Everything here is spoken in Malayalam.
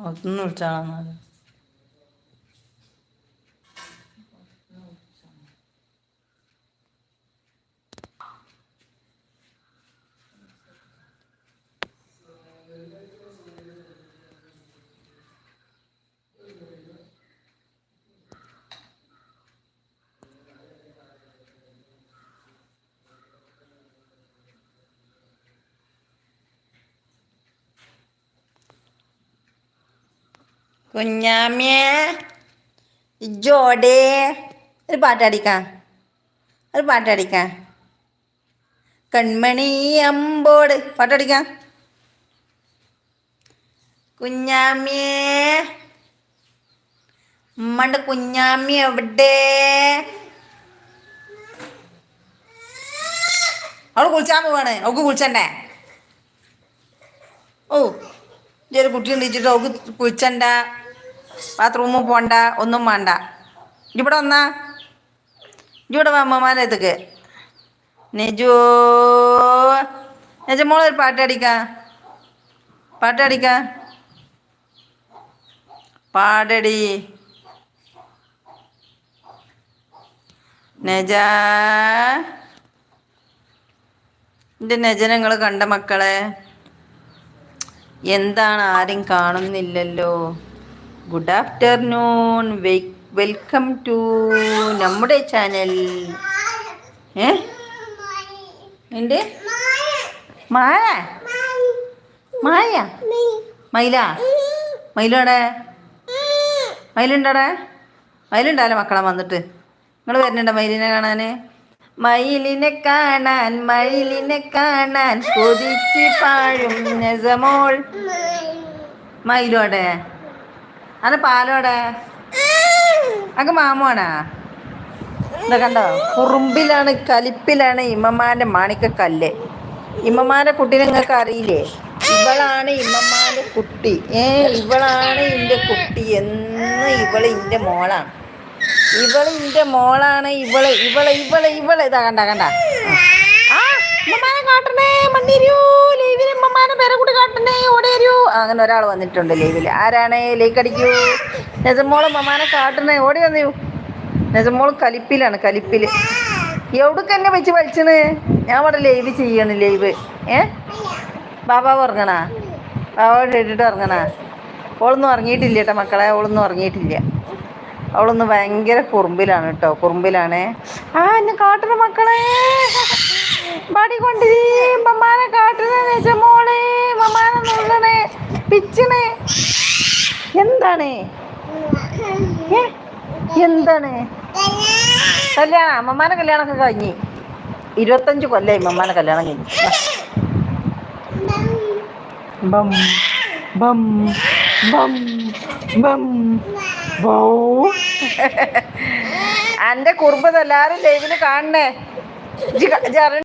ഒന്ന് വിളിച്ചാളെന്നാൽ കുഞ്ഞാമ്യേ ഇജോടേ ഒരു പാട്ടടിക്കാം. ഒരു പാട്ടടിക്കാം. കൺമണി അമ്പോട് പാട്ടടിക്കാം. കുഞ്ഞാമ്യേ ഉമ്മണ്ട് കുഞ്ഞാമ്മി എവിടെ? അവൾ കുളിച്ചാൻ പോവാണ്. അവൾക്ക് കുളിച്ചണ്ടേ? ഓ ഈ ഒരു കുട്ടി ഉണ്ടിച്ചിട്ട് അവൾക്ക് കുളിച്ചണ്ട? ബാത്റൂമിൽ പോണ്ട ഒന്നും വേണ്ട. ഇവിടെ വന്നാ. ഇവിടെ വാ അമ്മമാരെ എത്തുക്ക് നെജോ. നെജ മോളെ ഒരു പാട്ടടിക്ക പാട്ടടിക്ക പാടടി നെജ. എന്റെ നെജനങ്ങൾ കണ്ട മക്കളെ. എന്താണ് ആരും കാണുന്നില്ലല്ലോ. ഗുഡ് ആഫ്റ്റർനൂൺ വെൽക്കം ടു നമ്മുടെ ചാനൽ ഏ? മായ. മായ. മൈല. മയിലോടെ മയിലുണ്ടോടെ മയിലുണ്ടാലോ മക്കളെ വന്നിട്ട്? നിങ്ങൾ വരുന്നുണ്ടോ മയിലിനെ കാണാൻ മയിലിനെ കാണാൻ മയിലിനെ കാണാൻ കൊതിച്ച് പാഴും മയിലോടെ അത് പാലോടെ അങ്ങ് മാമോണാ ഇതാ കണ്ടോ? കുറുമ്പിലാണ് കലിപ്പിലാണ് ഇമ്മമാന്റെ മാണിക്കക്കല്ല് ഇമ്മമാന്റെ കുട്ടീനെ നിങ്ങൾക്ക് അറിയില്ലേ? ഇവളാണ് ഇമ്മമാന്റെ കുട്ടി. ഏ ഇവളാണ് എന്റെ കുട്ടി എന്ന് ഇവൾ എന്റെ മോളാണ്. ഇവൾ എന്റെ മോളാണ് ഇവൾ. ഇവൾ ഇവൾ ഇവൾ. ഇതാ കണ്ട കണ്ട? അങ്ങനെ ഒരാൾ വന്നിട്ടുണ്ട് ലൈവിൽ ആരാണ്? ലൈക്ക് അടിക്കൂ. നെസമോൾ മമാനെ കാട്ടണേ ഓടി വന്നു നെസമോൾ കലിപ്പിലാണ് കലിപ്പിൽ എവിടേക്ക് വെച്ച് വലിച്ചണ്? ഞാൻ ഇവിടെ ലൈവ് ചെയ്യണ് ലൈവ്. ഏ? ബാബാവ് ഇറങ്ങണാ ബാബാവ് ഇട്ടിട്ട് ഇറങ്ങണാ അവളൊന്നും ഉറങ്ങിയിട്ടില്ല കേട്ടോ മക്കളെ അവളൊന്നും ഉറങ്ങിയിട്ടില്ല. അവളൊന്ന് ഭയങ്കര കുറുമ്പിലാണ് കേട്ടോ കുറുമ്പിലാണേ. ആ എന്നെ കാട്ടണ മക്കളെ. മമ്മാനെ മമ്മാനെ എന്താണ്? എന്താണ്? കല്യാണം അമ്മമാരെ കല്യാണമൊക്കെ കഴിഞ്ഞ്. ഇരുപത്തഞ്ച് കൊല്ലായി അമ്മമാരെ കല്യാണം കഴിഞ്ഞു. ബം ബം ബം ബം കാണണേ. അറിയ